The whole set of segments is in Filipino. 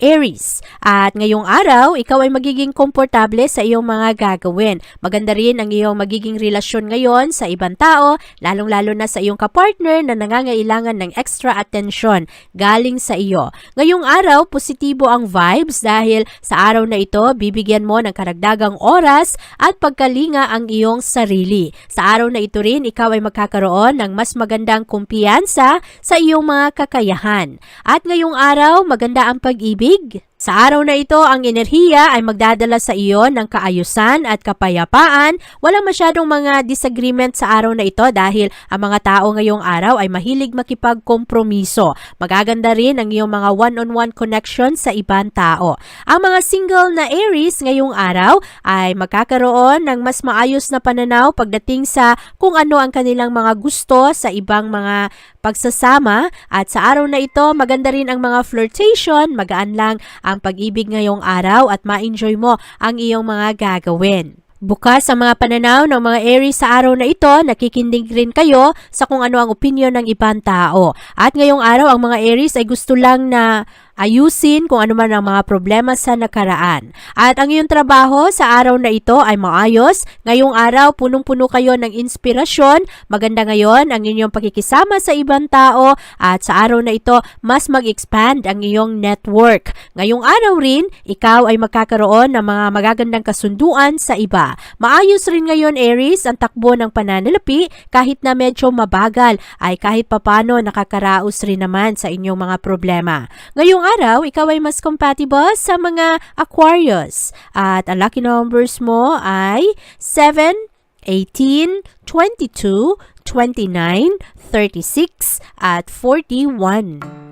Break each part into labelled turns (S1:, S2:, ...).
S1: Aries. At ngayong araw, ikaw ay magiging komportable sa iyong mga gagawin. Maganda rin ang iyong magiging relasyon ngayon sa ibang tao, lalong-lalo na sa iyong kapartner na nangangailangan ng extra attention galing sa iyo. Ngayong araw, positibo ang vibes dahil sa araw na ito, bibigyan mo ng karagdagang oras at pagkalinga ang iyong sarili. Sa araw na ito rin, ikaw ay magkakaroon ng mas magandang kumpiyansa sa iyong mga kakayahan. At ngayong araw, maganda ang pag-ibig. Sa araw na ito, ang enerhiya ay magdadala sa iyo ng kaayusan at kapayapaan. Walang masyadong mga disagreement sa araw na ito dahil ang mga tao ngayong araw ay mahilig makipagkompromiso. Magaganda rin ang iyong mga one-on-one connection sa ibang tao. Ang mga single na Aries ngayong araw ay magkakaroon ng mas maayos na pananaw pagdating sa kung ano ang kanilang mga gusto sa ibang mga pagsasama at sa araw na ito maganda rin ang mga flirtation, magaan lang ang pag-ibig ngayong araw at ma-enjoy mo ang iyong mga gagawin. Bukas ang mga pananaw ng mga Aries sa araw na ito, nakikindig rin kayo sa kung ano ang opinion ng ibang tao. At ngayong araw, ang mga Aries ay gusto lang na ayusin kung ano man ang mga problema sa nakaraan. At ang iyong trabaho sa araw na ito ay maayos. Ngayong araw, punong-puno kayo ng inspirasyon. Maganda ngayon ang inyong pakikisama sa ibang tao at sa araw na ito, mas mag-expand ang iyong network. Ngayong araw rin, ikaw ay magkakaroon ng mga magagandang kasunduan sa iba. Maayos rin ngayon, Aries, ang takbo ng pananalapi kahit na medyo mabagal ay kahit papano nakakaraos rin naman sa inyong mga problema. Ngayong araw, ikaw ay mas compatible sa mga Aquarius. At ang lucky numbers mo ay 7, 18, 22, 29, 36, at 41.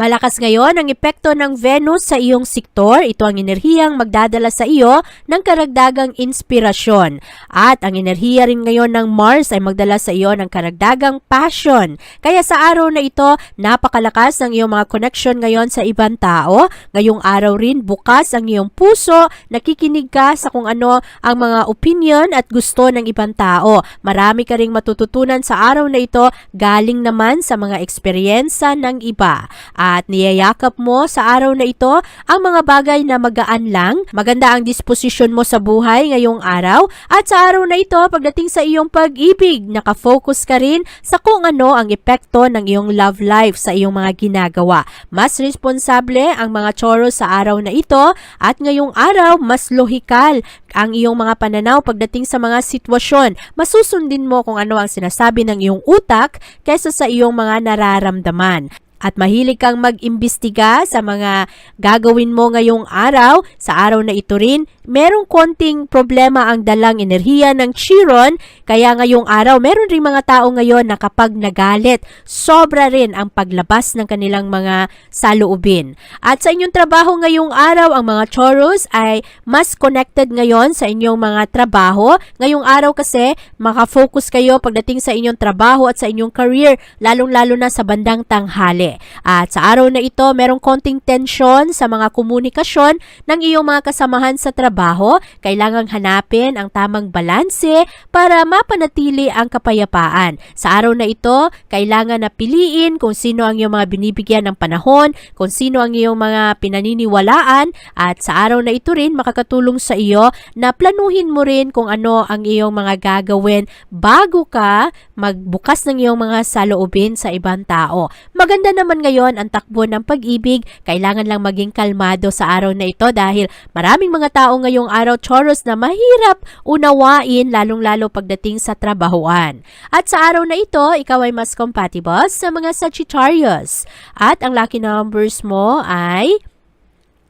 S1: Malakas ngayon ang epekto ng Venus sa iyong sektor. Ito ang enerhiyang magdadala sa iyo ng karagdagang inspirasyon. At ang enerhiya rin ngayon ng Mars ay magdala sa iyo ng karagdagang passion. Kaya sa araw na ito, napakalakas ng iyong mga connection ngayon sa ibang tao. Ngayong araw rin, bukas ang iyong puso, nakikinig ka sa kung ano ang mga opinion at gusto ng ibang tao. Marami ka ring matututunan sa araw na ito galing naman sa mga eksperyensya ng iba. At niyayakap mo sa araw na ito ang mga bagay na magaan lang. Maganda ang disposisyon mo sa buhay ngayong araw. At sa araw na ito, pagdating sa iyong pag-ibig, nakafocus ka rin sa kung ano ang epekto ng iyong love life sa iyong mga ginagawa. Mas responsable ang mga Taurus sa araw na ito at ngayong araw, mas lohikal ang iyong mga pananaw pagdating sa mga sitwasyon. Masusundin mo kung ano ang sinasabi ng iyong utak kaysa sa iyong mga nararamdaman at mahilig kang mag-imbestiga sa mga gagawin mo ngayong araw, sa araw na ito rin, merong konting problema ang dalang enerhiya ng Chiron, kaya ngayong araw, meron rin mga tao ngayon na kapag nagalit, sobra rin ang paglabas ng kanilang mga saloobin. At sa inyong trabaho ngayong araw, ang mga Taurus ay mas connected ngayon sa inyong mga trabaho. Ngayong araw kasi, makafocus kayo pagdating sa inyong trabaho at sa inyong career, lalong-lalo na sa bandang tanghali. At sa araw na ito, merong konting tensyon sa mga komunikasyon ng iyong mga kasamahan sa trabaho. Kailangang hanapin ang tamang balanse para mapanatili ang kapayapaan. Sa araw na ito, kailangan na piliin kung sino ang iyong mga binibigyan ng panahon, kung sino ang iyong mga pinaniniwalaan at sa araw na ito rin makakatulong sa iyo na planuhin mo rin kung ano ang iyong mga gagawin bago ka magbukas ng iyong mga saloobin sa ibang tao. Maganda naman ngayon ang takbo ng pag-ibig, kailangan lang maging kalmado sa araw na ito dahil maraming mga tao ngayong araw Taurus na mahirap unawain lalong-lalo pagdating sa trabahuan. At sa araw na ito, ikaw ay mas compatible sa mga Sagittarius. At ang lucky numbers mo ay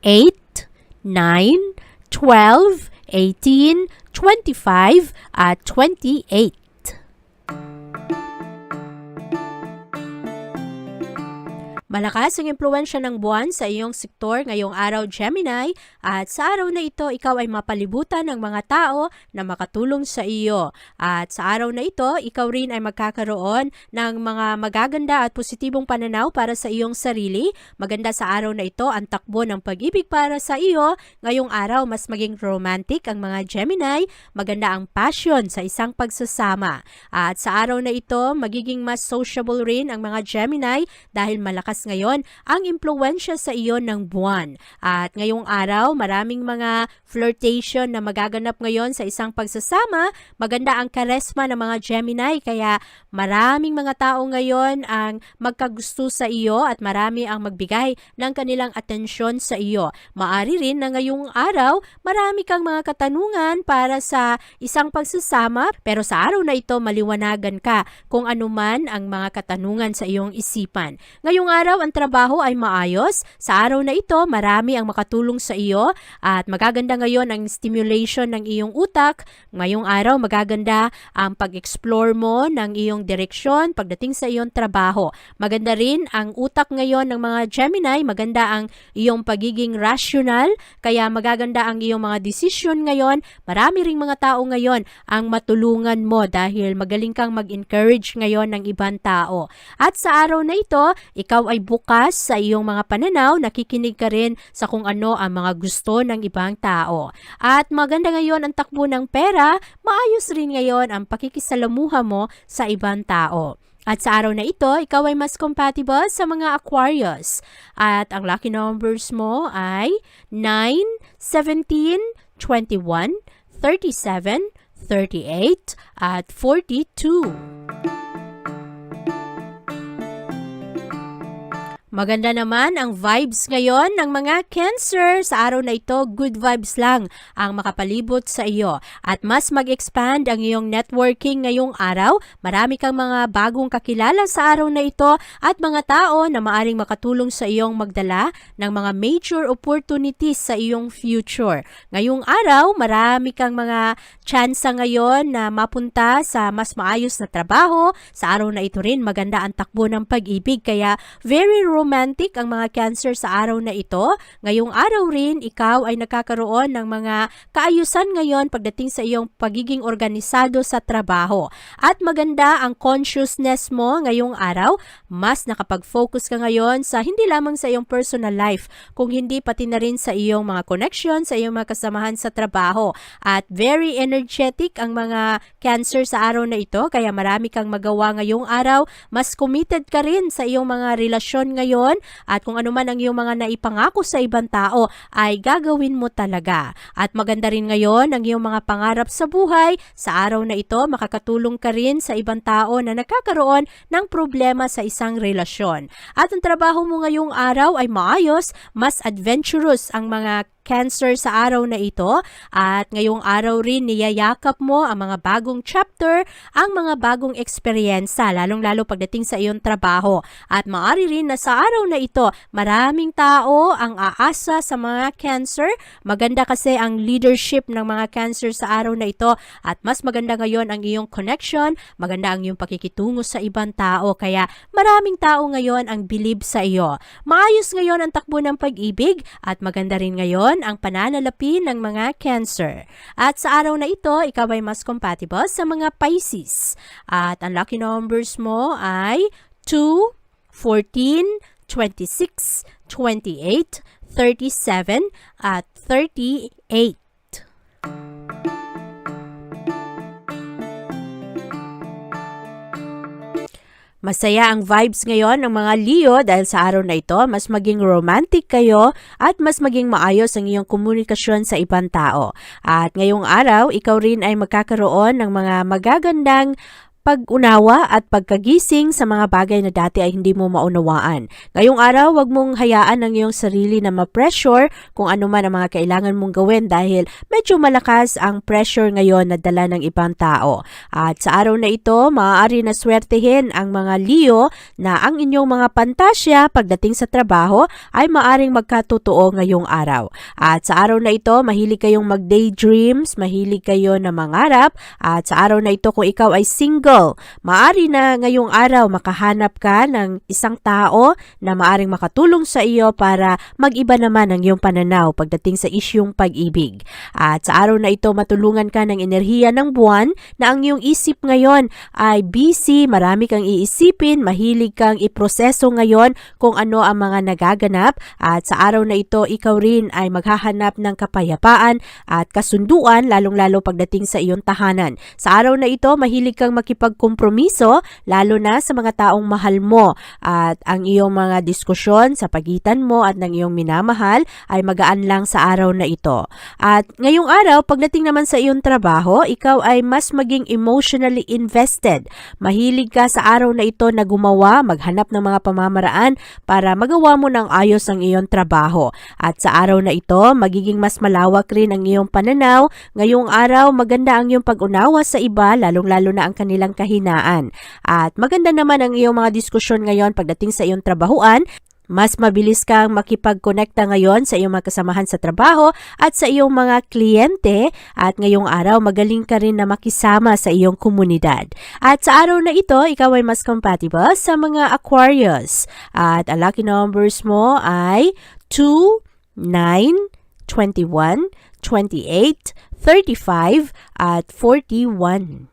S1: 8, 9, 12, 18, 25, at 28. Malakas ang impluensya ng buwan sa iyong sektor ngayong araw Gemini at sa araw na ito ikaw ay mapalibutan ng mga tao na makatulong sa iyo. At sa araw na ito ikaw rin ay magkakaroon ng mga magaganda at positibong pananaw para sa iyong sarili. Maganda sa araw na ito ang takbo ng pag-ibig para sa iyo. Ngayong araw mas maging romantic ang mga Gemini. Maganda ang passion sa isang pagsasama. At sa araw na ito magiging mas sociable rin ang mga Gemini dahil malakas ngayon ang impluensya sa iyo ng buwan. At ngayong araw, maraming mga flirtation na magaganap ngayon sa isang pagsasama. Maganda ang karesma ng mga Gemini kaya maraming mga tao ngayon ang magkagusto sa iyo at marami ang magbigay ng kanilang atensyon sa iyo. Maari rin na ngayong araw, marami kang mga katanungan para sa isang pagsasama pero sa araw na ito maliwanagan ka kung anuman ang mga katanungan sa iyong isipan. Ngayong araw, ang trabaho ay maayos. Sa araw na ito, marami ang makatulong sa iyo at magaganda ngayon ang stimulation ng iyong utak. Ngayong araw, magaganda ang pag-explore mo ng iyong direksyon pagdating sa iyong trabaho. Maganda rin ang utak ngayon ng mga Gemini. Maganda ang iyong pagiging rational. Kaya magaganda ang iyong mga desisyon ngayon. Marami ring mga tao ngayon ang matulungan mo dahil magaling kang mag-encourage ngayon ng ibang tao. At sa araw na ito, ikaw ay bukas sa iyong mga pananaw, nakikinig ka rin sa kung ano ang mga gusto ng ibang tao. At maganda ngayon ang takbo ng pera, maayos rin ngayon ang pakikisalamuha mo sa ibang tao. At sa araw na ito, ikaw ay mas compatible sa mga Aquarius. At ang lucky numbers mo ay 9, 17, 21, 37, 38, at 42. Maganda naman ang vibes ngayon ng mga Cancer. Sa araw na ito, good vibes lang ang makapalibot sa iyo. At mas mag-expand ang iyong networking ngayong araw. Marami kang mga bagong kakilala sa araw na ito at mga tao na maaring makatulong sa iyong magdala ng mga major opportunities sa iyong future. Ngayong araw, marami kang mga tsansa ngayon na mapunta sa mas maayos na trabaho. Sa araw na ito rin, maganda ang takbo ng pag-ibig. Kaya very romantic ang mga cancer sa araw na ito. Ngayong araw rin, ikaw ay nakakaroon ng mga kaayusan ngayon pagdating sa iyong pagiging organisado sa trabaho. At maganda ang consciousness mo ngayong araw. Mas nakapag-focus ka ngayon sa hindi lamang sa iyong personal life, kung hindi pati na rin sa iyong mga connection, sa iyong mga kasamahan sa trabaho. At very energetic ang mga cancer sa araw na ito, kaya marami kang magawa ngayong araw. Mas committed ka rin sa iyong mga relasyon ngayon at kung ano man ang iyong mga naipangako sa ibang tao ay gagawin mo talaga. At maganda rin ngayon ang iyong mga pangarap sa buhay. Sa araw na ito, makakatulong ka rin sa ibang tao na nagkakaroon ng problema sa isang relasyon. At ang trabaho mo ngayong araw ay maayos, mas adventurous ang mga Cancer sa araw na ito at ngayong araw rin niyayakap mo ang mga bagong chapter, ang mga bagong eksperyensa, lalong-lalo pagdating sa iyong trabaho. At maari rin na sa araw na ito, maraming tao ang aasa sa mga Cancer. Maganda kasi ang leadership ng mga Cancer sa araw na ito at mas maganda ngayon ang iyong connection, maganda ang iyong pakikitungo sa ibang tao. Kaya maraming tao ngayon ang believe sa iyo. Maayos ngayon ang takbo ng pag-ibig at maganda rin ngayon ang pananalapi ng mga Cancer. At sa araw na ito, ikaw ay mas compatible sa mga Pisces. At ang lucky numbers mo ay 2, 14, 26, 28, 37, at 38. Masaya ang vibes ngayon ng mga Leo dahil sa araw na ito, mas maging romantic kayo at mas maging maayos ang iyong komunikasyon sa ibang tao. At ngayong araw, ikaw rin ay magkakaroon ng mga magagandang pag-unawa at pagkagising sa mga bagay na dati ay hindi mo maunawaan. Ngayong araw, wag mong hayaan ang iyong sarili na ma-pressure kung ano man ang mga kailangan mong gawin dahil medyo malakas ang pressure ngayon na dala ng ibang tao. At sa araw na ito, maaari na swertehin ang mga Leo na ang inyong mga pantasya pagdating sa trabaho ay maaring magkatotoo ngayong araw. At sa araw na ito, mahilig kayong mag-daydreams, mahilig kayo na mangarap, at sa araw na ito kung ikaw ay single, maari na ngayong araw makahanap ka ng isang tao na maaring makatulong sa iyo para mag-iba naman ang iyong pananaw pagdating sa isyong pag-ibig. At sa araw na ito, matulungan ka ng enerhiya ng buwan na ang iyong isip ngayon ay busy, marami kang iisipin, mahilig kang iproseso ngayon kung ano ang mga nagaganap at sa araw na ito, ikaw rin ay maghahanap ng kapayapaan at kasunduan lalong-lalo pagdating sa iyong tahanan. Sa araw na ito, mahilig kang makipagkompromiso lalo na sa mga taong mahal mo at ang iyong mga diskusyon sa pagitan mo at ng iyong minamahal ay magaan lang sa araw na ito. At ngayong araw, pagdating naman sa iyong trabaho, ikaw ay mas maging emotionally invested. Mahilig ka sa araw na ito na gumawa, maghanap ng mga pamamaraan para magawa mo ng ayos ang iyong trabaho. At sa araw na ito, magiging mas malawak rin ang iyong pananaw. Ngayong araw, maganda ang iyong pag-unawa sa iba, lalong-lalo na ang kanilang kahinaan. At maganda naman ang iyong mga diskusyon ngayon pagdating sa iyong trabahuan. Mas mabilis kang makipag-connecta ngayon sa iyong mga kasamahan sa trabaho at sa iyong mga kliyente at ngayong araw magaling ka rin na makisama sa iyong komunidad. At sa araw na ito, ikaw ay mas compatible sa mga Aquarius. At ang lucky numbers mo ay 2, 9, 21, 28, 35, at 41.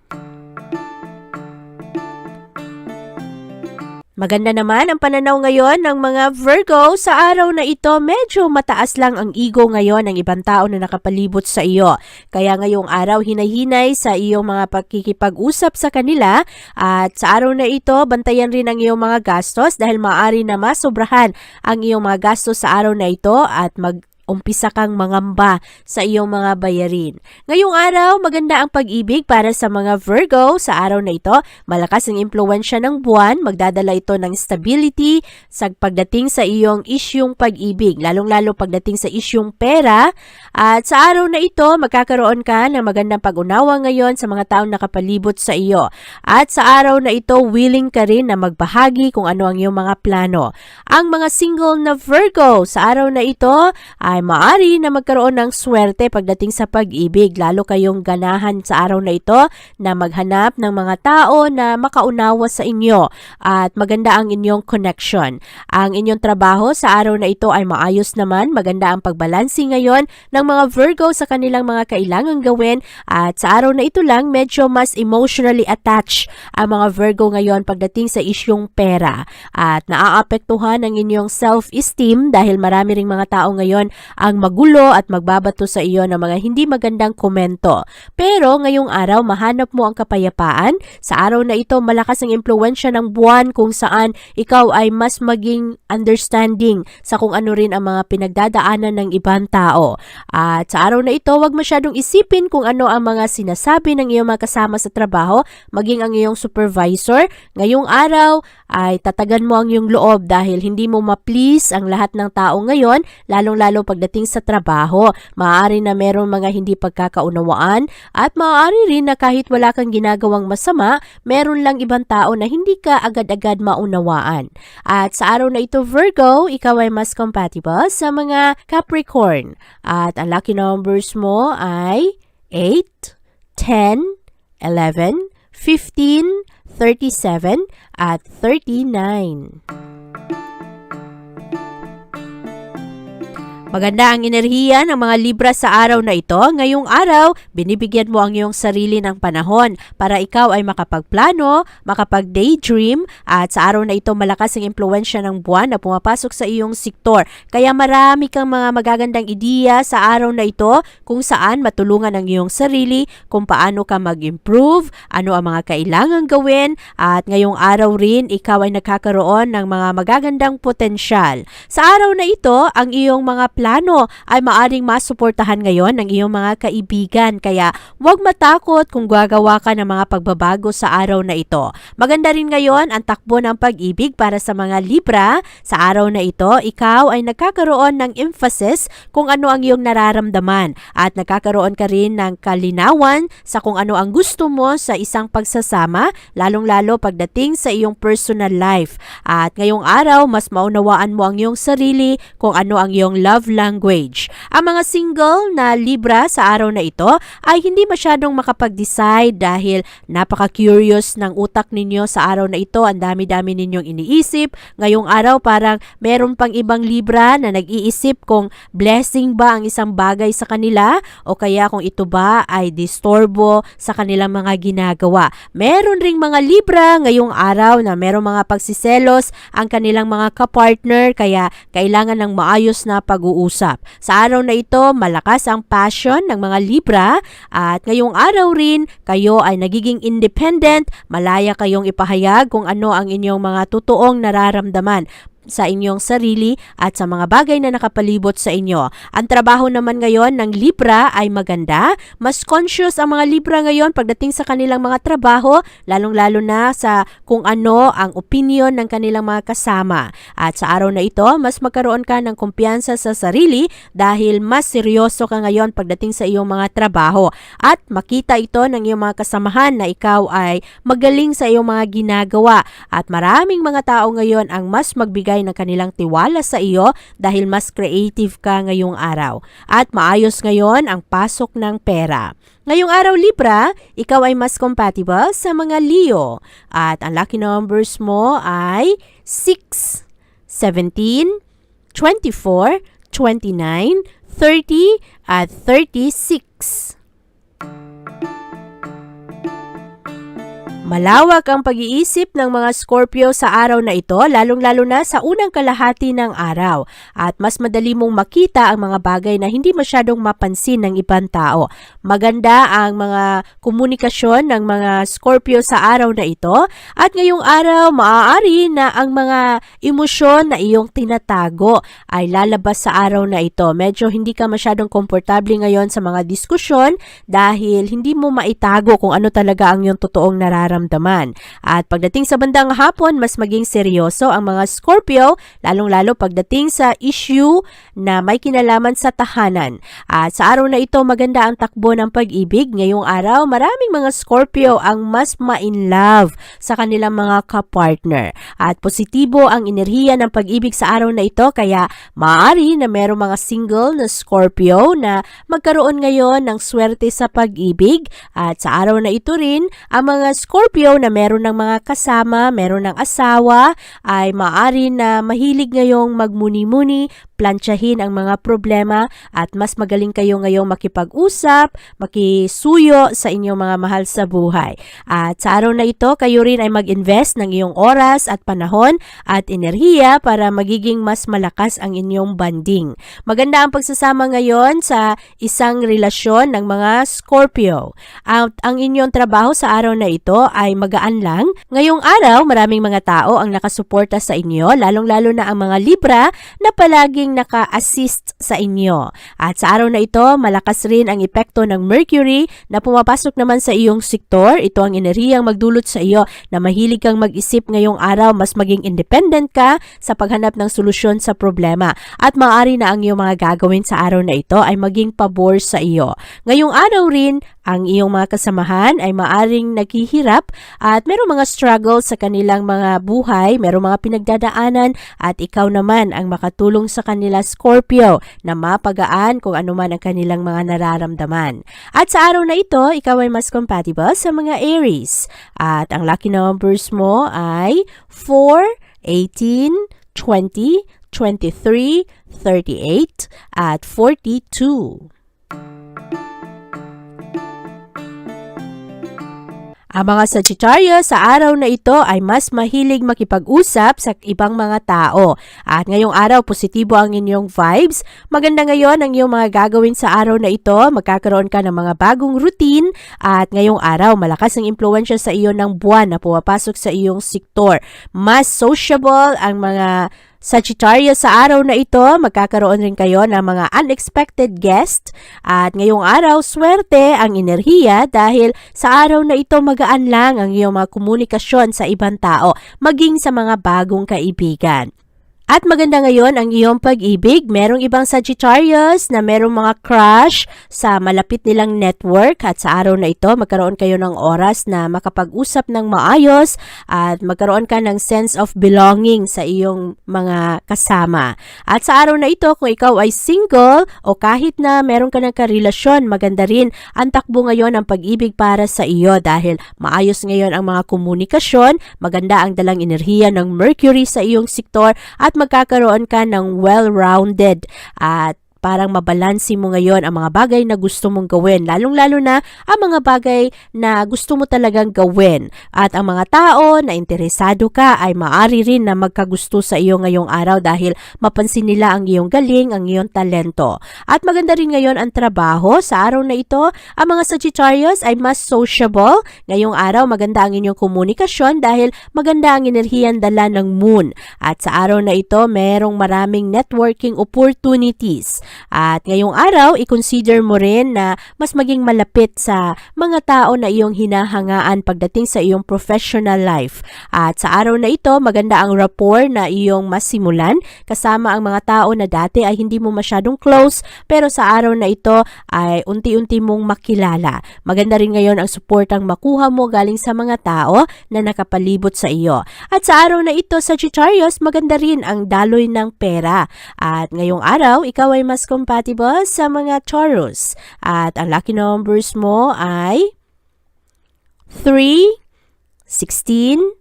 S1: Maganda naman ang pananaw ngayon ng mga Virgo sa araw na ito. Medyo mataas lang ang ego ngayon ng ibang tao na nakapalibot sa iyo. Kaya ngayong araw hinahinay sa iyong mga pagkikipag-usap sa kanila at sa araw na ito bantayan rin ang iyong mga gastos dahil maaari na masobrahan ang iyong mga gastos sa araw na ito at mag umpisa kang mangamba sa iyong mga bayarin. Ngayong araw, maganda ang pag-ibig para sa mga Virgo. Sa araw na ito, malakas ang impluensya ng buwan. Magdadala ito ng stability sa pagdating sa iyong isyong pag-ibig, lalong-lalo pagdating sa isyong pera. At sa araw na ito, magkakaroon ka ng magandang pag-unawa ngayon sa mga taong nakapalibot sa iyo. At sa araw na ito, willing ka rin na magbahagi kung ano ang iyong mga plano. Ang mga single na Virgo, sa araw na ito, ay maari na magkaroon ng swerte pagdating sa pag-ibig. Lalo kayong ganahan sa araw na ito na maghanap ng mga tao na makaunawa sa inyo at maganda ang inyong connection. Ang inyong trabaho sa araw na ito ay maayos naman. Maganda ang pagbalansi ngayon ng mga Virgo sa kanilang mga kailangang gawin at sa araw na ito lang medyo mas emotionally attached ang mga Virgo ngayon pagdating sa isyong pera at naaapektuhan ang inyong self-esteem dahil marami ring mga tao ngayon ang magulo at magbabato sa iyo ng mga hindi magandang komento. Pero ngayong araw, mahanap mo ang kapayapaan. Sa araw na ito, malakas ang impluensya ng buwan kung saan ikaw ay mas maging understanding sa kung ano rin ang mga pinagdadaanan ng ibang tao. At sa araw na ito, huwag masyadong isipin kung ano ang mga sinasabi ng iyong mga kasama sa trabaho, maging ang iyong supervisor. Ngayong araw ay tatagan mo ang iyong loob dahil hindi mo ma-please ang lahat ng tao ngayon, lalong-lalo pagdating sa trabaho. Maaari na meron mga hindi pagkakaunawaan at maaari rin na kahit wala kang ginagawang masama, meron lang ibang tao na hindi ka agad-agad maunawaan. At sa araw na ito Virgo, ikaw ay mas compatible sa mga Capricorn. At ang lucky numbers mo ay 8, 10, 11, 15, 37, at 39. Maganda ang enerhiya ng mga Libra sa araw na ito. Ngayong araw, binibigyan mo ang iyong sarili ng panahon para ikaw ay makapagplano, makapag-daydream at sa araw na ito malakas ang impluensya ng buwan na pumapasok sa iyong sektor. Kaya marami kang mga magagandang ideya sa araw na ito kung saan matulungan ang iyong sarili kung paano ka mag-improve, ano ang mga kailangang gawin at ngayong araw rin ikaw ay nagkakaroon ng mga magagandang potensyal. Sa araw na ito, ang iyong mga plano ay maaring masuportahan ngayon ng iyong mga kaibigan. Kaya huwag matakot kung gagawa ka ng mga pagbabago sa araw na ito. Maganda rin ngayon ang takbo ng pag-ibig para sa mga Libra. Sa araw na ito, ikaw ay nagkakaroon ng emphasis kung ano ang iyong nararamdaman at nagkakaroon ka rin ng kalinawan sa kung ano ang gusto mo sa isang pagsasama, lalong-lalo pagdating sa iyong personal life. At ngayong araw, mas maunawaan mo ang iyong sarili kung ano ang iyong love language. Ang mga single na Libra sa araw na ito ay hindi masyadong makapag-decide dahil napaka-curious ng utak ninyo sa araw na ito. Ang dami-dami ninyong iniisip. Ngayong araw parang meron pang ibang Libra na nag-iisip kung blessing ba ang isang bagay sa kanila o kaya kung ito ba ay distorbo sa kanilang mga ginagawa. Meron ring mga Libra ngayong araw na merong mga pagsiselos ang kanilang mga kapartner kaya kailangan ng maayos na pag-uusap. Sa araw na ito, malakas ang passion ng mga Libra at ngayong araw rin, kayo ay nagiging independent, malaya kayong ipahayag kung ano ang inyong mga totoong nararamdaman sa inyong sarili at sa mga bagay na nakapalibot sa inyo. Ang trabaho naman ngayon ng Libra ay maganda. Mas conscious ang mga Libra ngayon pagdating sa kanilang mga trabaho, lalong-lalo na sa kung ano ang opinion ng kanilang mga kasama. At sa araw na ito, mas magkaroon ka ng kumpiyansa sa sarili dahil mas seryoso ka ngayon pagdating sa iyong mga trabaho. At makita ito ng iyong mga kasamahan na ikaw ay magaling sa iyong mga ginagawa. At maraming mga tao ngayon ang mas magbigay ng kanilang tiwala sa iyo dahil mas creative ka ngayong araw. At maayos ngayon ang pasok ng pera. Ngayong araw Libra, ikaw ay mas compatible sa mga Leo. At ang lucky numbers mo ay 6, 17, 24, 29, 30, at 36. Malawak ang pag-iisip ng mga Scorpio sa araw na ito, lalong-lalo na sa unang kalahati ng araw. At mas madali mong makita ang mga bagay na hindi masyadong mapansin ng ibang tao. Maganda ang mga komunikasyon ng mga Scorpio sa araw na ito. At ngayong araw, maaari na ang mga emosyon na iyong tinatago ay lalabas sa araw na ito. Medyo hindi ka masyadong komportable ngayon sa mga diskusyon dahil hindi mo maitago kung ano talaga ang iyong totoong nararamdaman nararamdaman. At pagdating sa bandang hapon, mas maging seryoso ang mga Scorpio, lalong-lalo pagdating sa issue na may kinalaman sa tahanan. At sa araw na ito, maganda ang takbo ng pag-ibig. Ngayong araw, maraming mga Scorpio ang mas ma-in love sa kanilang mga kapartner. At positibo ang enerhiya ng pag-ibig sa araw na ito, kaya maaari na merong mga single na Scorpio na magkaroon ngayon ng swerte sa pag-ibig. At sa araw na ito rin, ang mga Scorpio na meron ng mga kasama, meron ng asawa, ay maaari na mahilig ngayong magmuni-muni, plantsahin ang mga problema at mas magaling kayo ngayong makipag-usap, makisuyo sa inyong mga mahal sa buhay. At sa araw na ito, kayo rin ay mag-invest ng iyong oras at panahon at enerhiya para magiging mas malakas ang inyong banding. Maganda ang pagsasama ngayon sa isang relasyon ng mga Scorpio. At ang inyong trabaho sa araw na ito ay magaan lang. Ngayong araw, maraming mga tao ang nakasuporta sa inyo, lalong-lalo na ang mga Libra na palaging naka-assist sa inyo. At sa araw na ito, malakas rin ang epekto ng Mercury na pumapasok naman sa iyong sektor. Ito ang enerhiyang magdulot sa iyo na mahilig kang mag-isip ngayong araw, mas maging independent ka sa paghanap ng solusyon sa problema. At maaari na ang iyong mga gagawin sa araw na ito ay maging pabor sa iyo. Ngayong araw rin, ang iyong mga kasamahan ay maaring naghihirap at merong mga struggle sa kanilang mga buhay, merong mga pinagdadaanan at ikaw naman ang makatulong sa kanila Scorpio na mapagaan kung ano man ang kanilang mga nararamdaman. At sa araw na ito, ikaw ay mas compatible sa mga Aries. At ang lucky numbers mo ay 4, 18, 20, 23, 38, at 42. Ang mga Sagittarius sa araw na ito ay mas mahilig makipag-usap sa ibang mga tao. At ngayong araw, positibo ang inyong vibes. Maganda ngayon ang iyong mga gagawin sa araw na ito. Magkakaroon ka ng mga bagong routine. At ngayong araw, malakas ang impluensya sa iyo ng buwan na pumapasok sa iyong sektor. Mas sociable ang mga Sagittarius sa araw na ito, magkakaroon rin kayo ng mga unexpected guest at ngayong araw, swerte ang enerhiya dahil sa araw na ito magaan lang ang iyong mga komunikasyon sa ibang tao, maging sa mga bagong kaibigan. At maganda ngayon ang iyong pag-ibig. Merong ibang Sagittarius na merong mga crush sa malapit nilang network at sa araw na ito magkaroon kayo ng oras na makapag-usap ng maayos at magkaroon ka ng sense of belonging sa iyong mga kasama. At sa araw na ito kung ikaw ay single o kahit na meron ka ng karelasyon, maganda rin ang takbo ngayon ng pag-ibig para sa iyo dahil maayos ngayon ang mga komunikasyon, maganda ang dalang enerhiya ng Mercury sa iyong sektor at magkakaroon ka ng well-rounded at parang mabalansi mo ngayon ang mga bagay na gusto mong gawin. Lalong-lalo na ang mga bagay na gusto mo talagang gawin. At ang mga tao na interesado ka ay maari rin na magkagusto sa iyo ngayong araw dahil mapansin nila ang iyong galing, ang iyong talento. At maganda rin ngayon ang trabaho. Sa araw na ito, ang mga Sagittarius ay mas sociable. Ngayong araw, maganda ang inyong komunikasyon dahil maganda ang enerhiyan dala ng moon. At sa araw na ito, merong maraming networking opportunities. At ngayong araw, i-consider mo rin na mas maging malapit sa mga tao na iyong hinahangaan pagdating sa iyong professional life. At sa araw na ito, maganda ang rapport na iyong masimulan kasama ang mga tao na dati ay hindi mo masyadong close pero sa araw na ito ay unti-unti mong makilala. Maganda rin ngayon ang suportang makuha mo galing sa mga tao na nakapalibot sa iyo. At sa araw na ito, Sagittarius, maganda rin ang daloy ng pera. At ngayong araw, ikaw ay mas compatible sa mga Taurus. At ang lucky numbers mo ay 3, 16,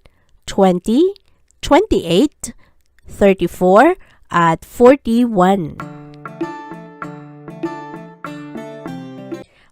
S1: 20, 28, 34, at 41.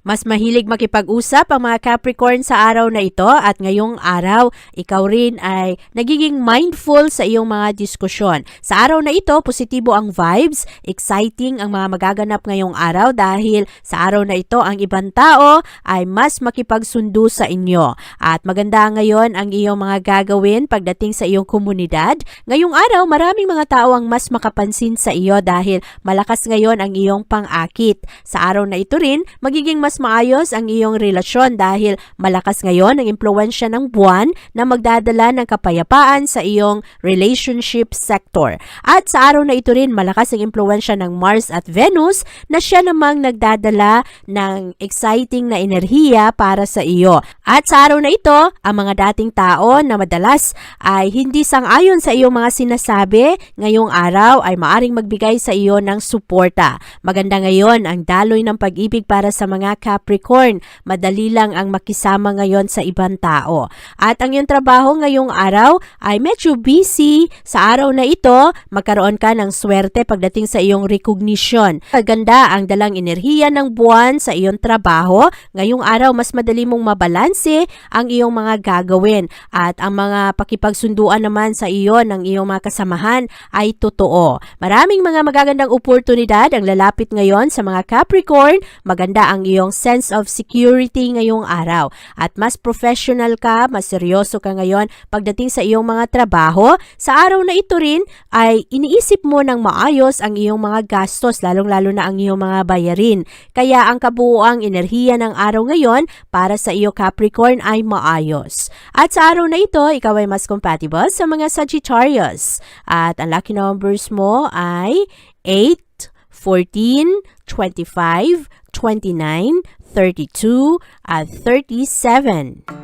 S1: Mas mahilig makipag-usap ang mga Capricorn sa araw na ito at ngayong araw, ikaw rin ay nagiging mindful sa iyong mga diskusyon. Sa araw na ito, positibo ang vibes, exciting ang mga magaganap ngayong araw dahil sa araw na ito, ang ibang tao ay mas makipagsundo sa inyo. At maganda ngayon ang iyong mga gagawin pagdating sa iyong komunidad. Ngayong araw, maraming mga tao ang mas makapansin sa iyo dahil malakas ngayon ang iyong pang-akit. Sa araw na ito rin, magiging mas maayos ang iyong relasyon dahil malakas ngayon ang impluensya ng buwan na magdadala ng kapayapaan sa iyong relationship sector. At sa araw na ito rin, malakas ang impluensya ng Mars at Venus na siya namang nagdadala ng exciting na enerhiya para sa iyo. At sa araw na ito, ang mga dating tao na madalas ay hindi sang-ayon sa iyong mga sinasabi, ngayong araw ay maaring magbigay sa iyo ng suporta. Maganda ngayon ang daloy ng pag-ibig para sa mga Capricorn. Madali lang ang makisama ngayon sa ibang tao. At ang iyong trabaho ngayong araw ay medyo busy. Sa araw na ito, magkaroon ka ng swerte pagdating sa iyong recognition. Maganda ang dalang enerhiya ng buwan sa iyong trabaho. Ngayong araw, mas madali mong mabalanse ang iyong mga gagawin. At ang mga pakipagsunduan naman sa iyo ng iyong mga kasamahan ay totoo. Maraming mga magagandang oportunidad ang lalapit ngayon sa mga Capricorn. Maganda ang iyong sense of security ngayong araw. At mas professional ka, mas seryoso ka ngayon pagdating sa iyong mga trabaho. Sa araw na ito rin ay iniisip mo ng maayos ang iyong mga gastos, lalong-lalo na ang iyong mga bayarin. Kaya ang kabuuang enerhiya ng araw ngayon para sa iyo Capricorn ay maayos. At sa araw na ito, ikaw ay mas compatible sa mga Sagittarius. At ang lucky numbers mo ay 8, 14, 25, 29, 32, at 37.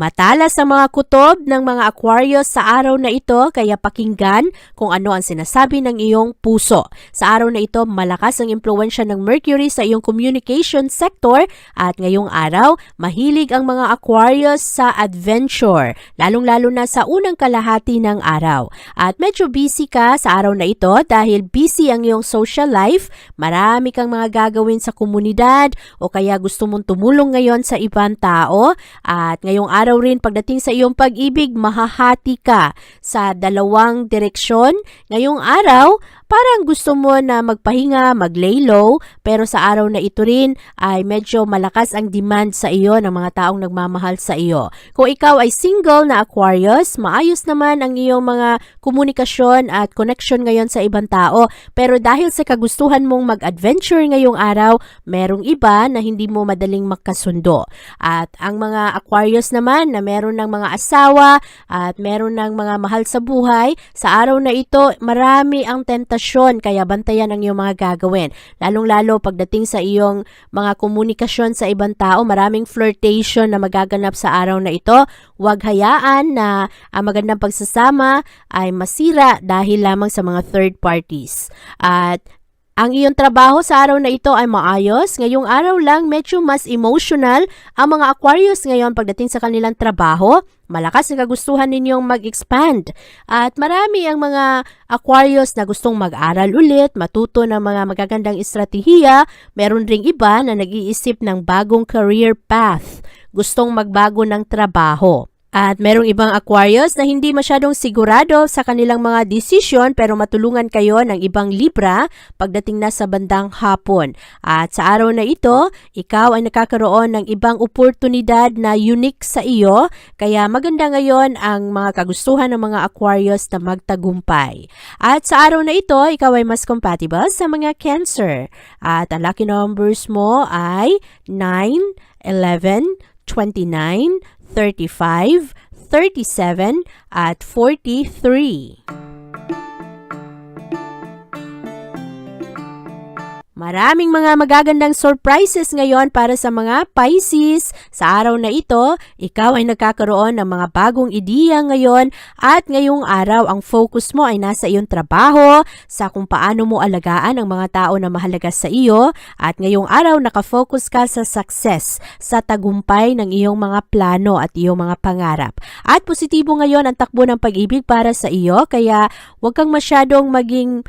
S1: Matalas ang mga kutob ng mga Aquarius sa araw na ito kaya pakinggan kung ano ang sinasabi ng iyong puso. Sa araw na ito, malakas ang impluensya ng Mercury sa iyong communication sector at ngayong araw, mahilig ang mga Aquarius sa adventure, lalong-lalo na sa unang kalahati ng araw. At medyo busy ka sa araw na ito dahil busy ang iyong social life, marami kang mga gagawin sa komunidad o kaya gusto mong tumulong ngayon sa ibang tao at ngayong araw rin pagdating sa iyong pag-ibig, mahahati ka sa dalawang direksyon. Ngayong araw, parang gusto mo na magpahinga, mag-lay low, pero sa araw na ito rin ay medyo malakas ang demand sa iyo ng mga taong nagmamahal sa iyo. Kung ikaw ay single na Aquarius, maayos naman ang iyong mga komunikasyon at connection ngayon sa ibang tao. Pero dahil sa kagustuhan mong mag-adventure ngayong araw, merong iba na hindi mo madaling makasundo. At ang mga Aquarius naman na meron ng mga asawa at meron ng mga mahal sa buhay, sa araw na ito, marami ang tentasyon kaya bantayan ang iyong mga gagawin. Lalong-lalo pagdating sa iyong mga komunikasyon sa ibang tao, maraming flirtation na magaganap sa araw na ito. Huwag hayaan na ang magandang pagsasama ay masira dahil lamang sa mga third parties. At ang iyong trabaho sa araw na ito ay maayos. Ngayong araw lang, medyo mas emotional ang mga Aquarius ngayon pagdating sa kanilang trabaho. Malakas ang kagustuhan ninyong mag-expand. At marami ang mga Aquarius na gustong mag-aral ulit, matuto ng mga magagandang estratehiya. Meron ring iba na nag-iisip ng bagong career path. Gustong magbago ng trabaho. At merong ibang Aquarius na hindi masyadong sigurado sa kanilang mga desisyon pero matulungan kayo ng ibang Libra pagdating na sa bandang hapon. At sa araw na ito, ikaw ay nakakaroon ng ibang oportunidad na unique sa iyo kaya maganda ngayon ang mga kagustuhan ng mga Aquarius na magtagumpay. At sa araw na ito, ikaw ay mas compatible sa mga Cancer. At ang lucky numbers mo ay 9, 11, 29, 35, 37, at 43. Maraming mga magagandang surprises ngayon para sa mga Pisces. Sa araw na ito, ikaw ay nagkakaroon ng mga bagong ideya ngayon at ngayong araw ang focus mo ay nasa iyong trabaho, sa kung paano mo alagaan ang mga tao na mahalaga sa iyo at ngayong araw nakafocus ka sa success, sa tagumpay ng iyong mga plano at iyong mga pangarap. At positibo ngayon ang takbo ng pag-ibig para sa iyo kaya huwag kang masyadong maging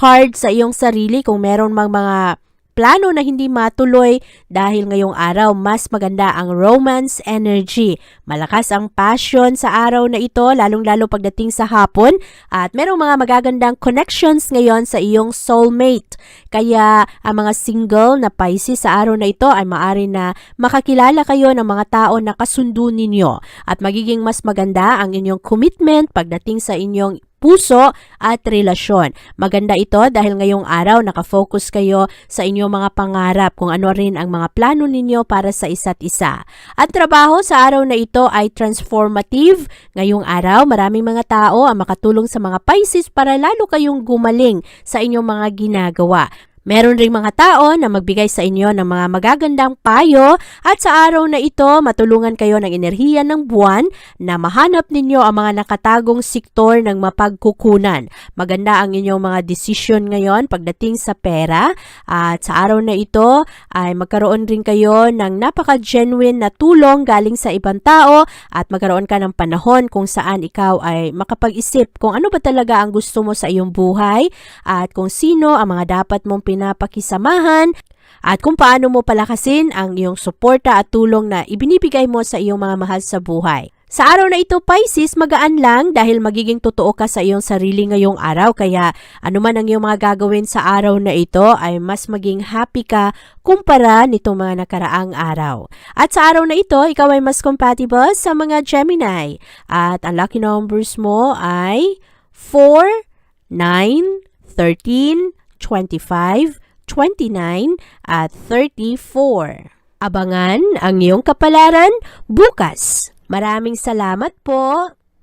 S1: hard sa iyong sarili kung meron mang mga plano na hindi matuloy dahil ngayong araw mas maganda ang romance energy. Malakas ang passion sa araw na ito lalong-lalo pagdating sa hapon at merong mga magagandang connections ngayon sa iyong soulmate. Kaya ang mga single na Pisces sa araw na ito ay maari na makakilala kayo ng mga tao na kasundo ninyo at magiging mas maganda ang inyong commitment pagdating sa inyong puso at relasyon. Maganda ito dahil ngayong araw nakafocus kayo sa inyong mga pangarap kung ano rin ang mga plano ninyo para sa isa't isa. At trabaho sa araw na ito ay transformative. Ngayong araw maraming mga tao ang makatulong sa mga Pisces para lalo kayong gumaling sa inyong mga ginagawa. Meron ring mga tao na magbigay sa inyo ng mga magagandang payo at sa araw na ito matulungan kayo ng enerhiya ng buwan na mahanap ninyo ang mga nakatagong sektor ng mapagkukunan. Maganda ang inyong mga desisyon ngayon pagdating sa pera at sa araw na ito ay magkaroon rin kayo ng napaka-genuine na tulong galing sa ibang tao at magkaroon ka ng panahon kung saan ikaw ay makapag-isip kung ano ba talaga ang gusto mo sa iyong buhay at kung sino ang mga dapat mong pinapakisamahan at kung paano mo palakasin ang iyong suporta at tulong na ibinibigay mo sa iyong mga mahal sa buhay. Sa araw na ito, Pisces, magaan lang dahil magiging totoo ka sa iyong sarili ngayong araw. Kaya anuman ang iyong mga gagawin sa araw na ito ay mas maging happy ka kumpara nitong mga nakaraang araw. At sa araw na ito, ikaw ay mas compatible sa mga Gemini. At ang lucky numbers mo ay 4, 9, 13, 25, 29, at 34. Abangan ang iyong kapalaran bukas. Maraming salamat po.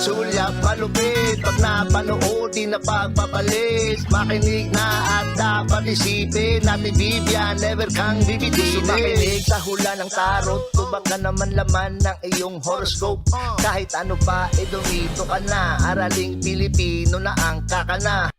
S2: sulyap malupit Pag napanood, di na pagpapalit Makinig na at dapat isipin Natin Vivian, never kang bibitinin Makinig. Sa hula ng tarot Tubak ka naman laman ng iyong horoscope. Kahit ano pa, eh dumito ka na. Araling Pilipino na ang kakana